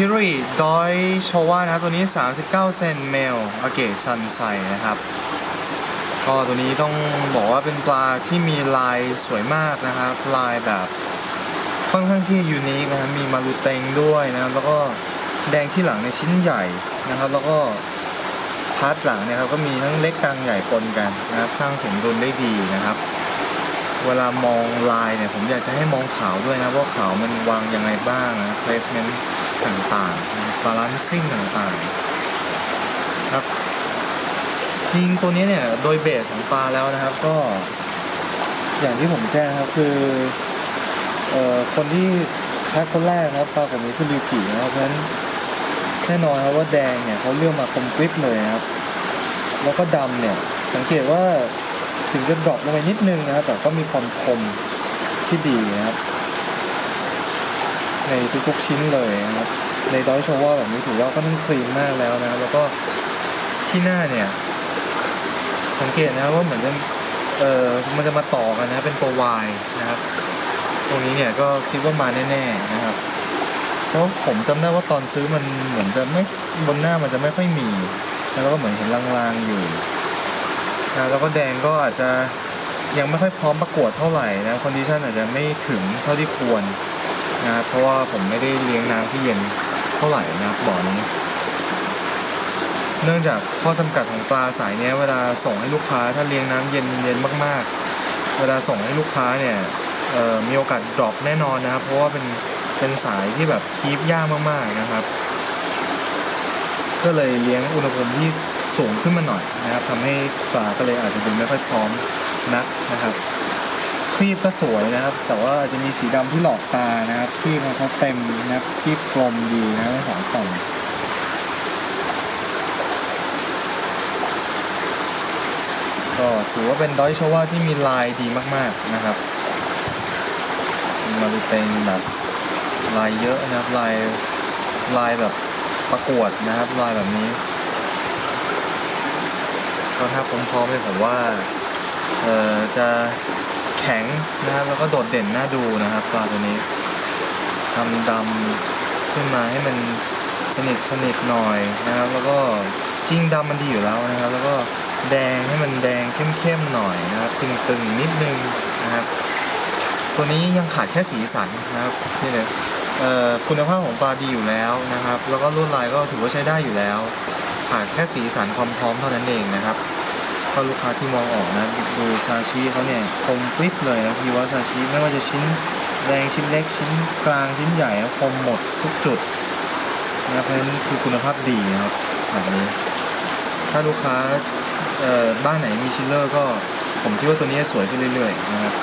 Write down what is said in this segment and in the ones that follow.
ฮิริดอยโชวานะครับตัวนี้ 39 เซนเมลอาเกตซันไซนะครับ ก็ตัวนี้ต้องบอกว่าเป็นปลาที่มีลายสวยมากนะครับ ลายแบบค่อนข้างที่ยูนิคนะครับมีมารูเตงด้วยนะครับ แล้วก็แดงที่หลังในชิ้นใหญ่นะครับ แล้วก็พาร์ทหลังเนี่ยครับก็มีทั้งเล็กกลางใหญ่ปนกันนะครับ สร้างสมดุลได้ดีนะครับ เวลามองลายเนี่ยผมอยากจะให้มองขาวด้วยนะว่าขาวมันวางยังไงบ้างนะ placement ต่างๆ balancing ต่างๆครับจริงตัวนี้เนี่ยโดยเบสของปลาแล้วนะครับก็ อย่างที่ผมแจ้งครับคือเอ่อคนที่คัดคนแรกนะครับปลากลุ่มนี้คือริวกินะครับเพราะฉะนั้นแน่นอนครับว่าแดงเนี่ยเขาเลือกมาคมกริบเลยครับ แล้วก็ดำเนี่ยสังเกตว่าถึงจะดรอปลงไปนิดนึงนะครับแต่ก็มีความคมที่ดีนะครับ ในทุกๆชิ้นเลยนะครับในดอยโชว่าแบบนี้ถือว่าก็ต้องคลีนมากแล้วนะแล้วก็ที่หน้าเนี่ย สังเกตนะว่าเหมือนจะเออมันจะมาต่อกันนะเป็นตัว Y นะครับ ตรงนี้เนี่ยก็คิดว่ามาแน่ๆนะครับเพราะผมจำได้ว่าตอนซื้อมันเหมือนจะไม่บนหน้ามันจะไม่ค่อยมี แล้วก็เหมือนเห็นลางๆอยู่นะแล้วก็แดงก็อาจจะยังไม่ค่อยพร้อมประกวดเท่าไหร่นะคอนดิชันอาจจะไม่ถึงเท่าที่ควร นะครับเพราะว่าผมไม่ได้เลี้ยงน้ำที่เย็นเท่าไหร่นะครับบ่อนี้ เนื่องจากข้อจำกัดของปลาสายนี้เวลาส่งให้ลูกค้าถ้าเลี้ยงน้ำเย็นเย็นมากๆ เวลาส่งให้ลูกค้าเนี่ยมีโอกาสดรอปแน่นอนนะครับ เพราะว่าเป็นเป็นสายที่แบบคีบยากมากๆนะครับ ก็เลยเลี้ยงอุณหภูมิที่สูงขึ้นมาหน่อยนะครับทำให้ปลาก็เลยอาจจะดูไม่ค่อยพร้อมนักนะครับ ครีบก็สวยนะครับ แต่ว่าอาจจะมีสีดำที่หลอกตานะครับครีบของเขาเต็มนะครับครีบกลมดีนะทั้งสองฝั่งก็ถือว่าเป็นดอยโชว่าที่มีลายดีมากๆนะครับมาดูเป็นแบบลายเยอะนะครับลายลายแบบประกวดนะครับลายแบบนี้ก็ถ้าพร้อมๆเลยผมว่าเออจะ ข็งนะครับแล้วก็โดดเด่นน่าดูนะครับปลาตัวนี้ทำดำขึ้นมาให้มันสนิทสนิทหน่อยนะครับ แล้วก็จริงดำมันดีอยู่แล้วนะครับ แล้วก็แดงให้มันแดงเข้มๆหน่อยนะครับตึงๆนิดนึงนะครับ ตัวนี้ยังขาดแค่สีสันนะครับนี่เลยเอ่อคุณภาพของปลาดีอยู่แล้วนะครับ แล้วก็ลวดลายก็ถือว่าใช้ได้อยู่แล้ว ขาดแค่สีสันความพร้อมเท่านั้นเองนะครับ ก็ลูกค้าที่มองออกนะดูซาชิเขาเนี่ยคมกริบเลยนะพี่ว่าซาชิไม่ว่าจะชิ้นแดงชิ้นเล็กชิ้นกลางชิ้นใหญ่คมหมดทุกจุดนะครับเพราะฉะนั้นคือคุณภาพดีนะครับแบบนี้ ถ้าลูกค้าบ้านไหนมีชิลเลอร์ก็ผมคิดว่าตัวนี้สวยขึ้นเรื่อยๆนะครับ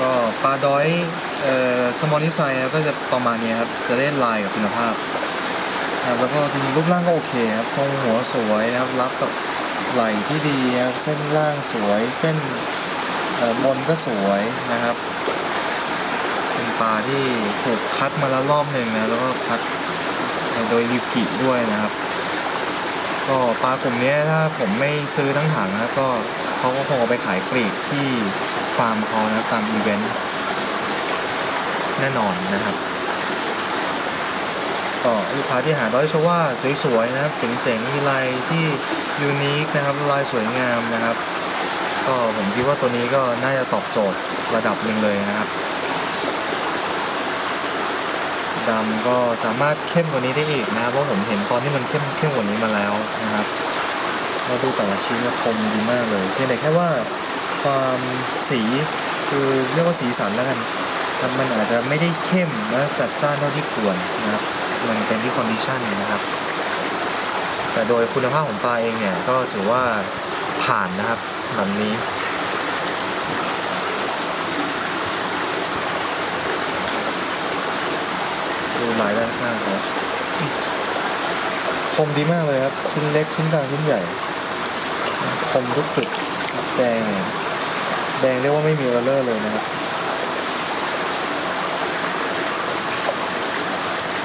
ก็ปลาดอยออสมอลนิไซก็จะประมาณนี้ครับ จะได้ลายกับคุณภาพ ครับแล้วก็จริงๆรูปร่างก็โอเคครับทรงหัวสวยนะครับรับกับไหล่ที่ดีครับเส้นล่างสวยเส้นบนก็สวยนะครับ เป็นปลาที่ถูกคัดมาแล้วรอบหนึ่งนะแล้วก็คัดโดยริวกิด้วยนะครับ ก็ปลากลุ่มนี้ถ้าผมไม่ซื้อทั้งถังนะก็เขาก็คงเอาไปขายปลีกที่ฟาร์มเขานะตามอีเวนต์แน่นอนนะครับ ก็ลูกค้าที่หาดอยชว่าสวยๆนะครับเจ๋งๆมีลายที่ยูนิคนะครับลายสวยงามนะครับ ก็ผมคิดว่าตัวนี้ก็น่าจะตอบโจทย์ระดับหนึ่งเลยนะครับดำก็สามารถเข้มกว่านี้ได้อีกนะครับเพราะผมเห็นตอนที่มันเข้มเข้มกว่านี้มาแล้วนะครับเราดูแต่ละชิ้นก็คมดีมากเลยเพียงแต่แค่ว่าความสีคือเรียกว่าสีสันแล้วกัน มันอาจจะไม่ได้เข้มและจัดจ้านเท่าที่ควรนะครับ มันเป็นที่คอนดิชันนะครับ แต่โดยคุณภาพของปลาเองเนี่ยก็ถือว่าผ่านนะครับแบบนี้ดูหลายด้านข้างเขาคมดีมากเลยครับ ชิ้นเล็กชิ้นกลางชิ้นใหญ่ คมทุกจุดแดงแดงเรียกว่าไม่มีเออร์เลอร์เลยนะครับ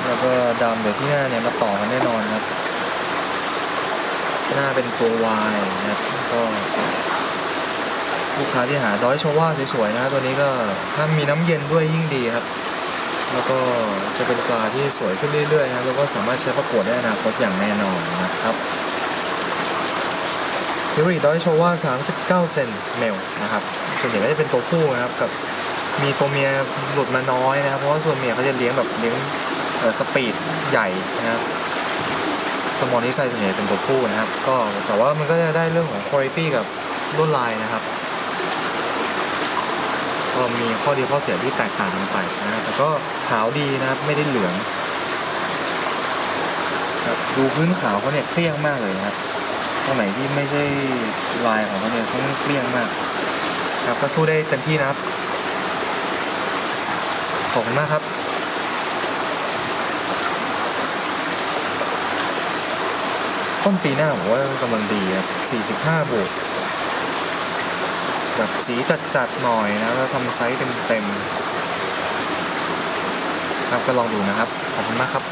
แล้วก็ดำเดี๋ยวที่หน้าเนี่ยมาต่อกันแน่นอนครับ หน้าเป็นตัว Y นะครับก็ลูกค้าที่หาดอยโชว่าสวยๆนะตัวนี้ก็ถ้ามีน้ำเย็นด้วยยิ่งดีครับ แล้วก็จะเป็นปลาที่สวยขึ้นเรื่อยๆนะแล้วก็สามารถใช้ประกวดได้อนาคตอย่างแน่นอนนะครับยูริดอยโชว่า39 เซนเมลนะครับส่วนใหญ่ก็จะเป็นตัวผู้นะครับกับมีตัวเมียหลุดมาน้อยนะครับเพราะว่าตัวเมียเขาจะเลี้ยงแบบเลี้ยง สปีดใหญ่นะครับสมอลนี้ไซส่วนใหญ่เป็นตัวผู้นะครับ ก็แต่ว่ามันก็จะได้เรื่องของคุณภาพกับลวดลายนะครับก็มีข้อดีข้อเสียที่แตกต่างกันไปนะแต่ก็ขาวดีนะครับไม่ได้เหลืองครับดูพื้นขาวเขาเนี่ยเคลี่ยงมากเลยนะครับตรงไหนที่ไม่ใช่ลายของเขาเนี่ยเขาเคลี่ยงมาก ครับก็สู้ได้เต็มที่นะครับขอบคุณมากครับ ต้นปีหน้าผมว่ากำลังดีครับ45 บวก แบบสีจัดๆหน่อยนะ แล้วทำไซส์เต็มๆ ครับก็ลองดูนะครับ ขอบคุณมากครับ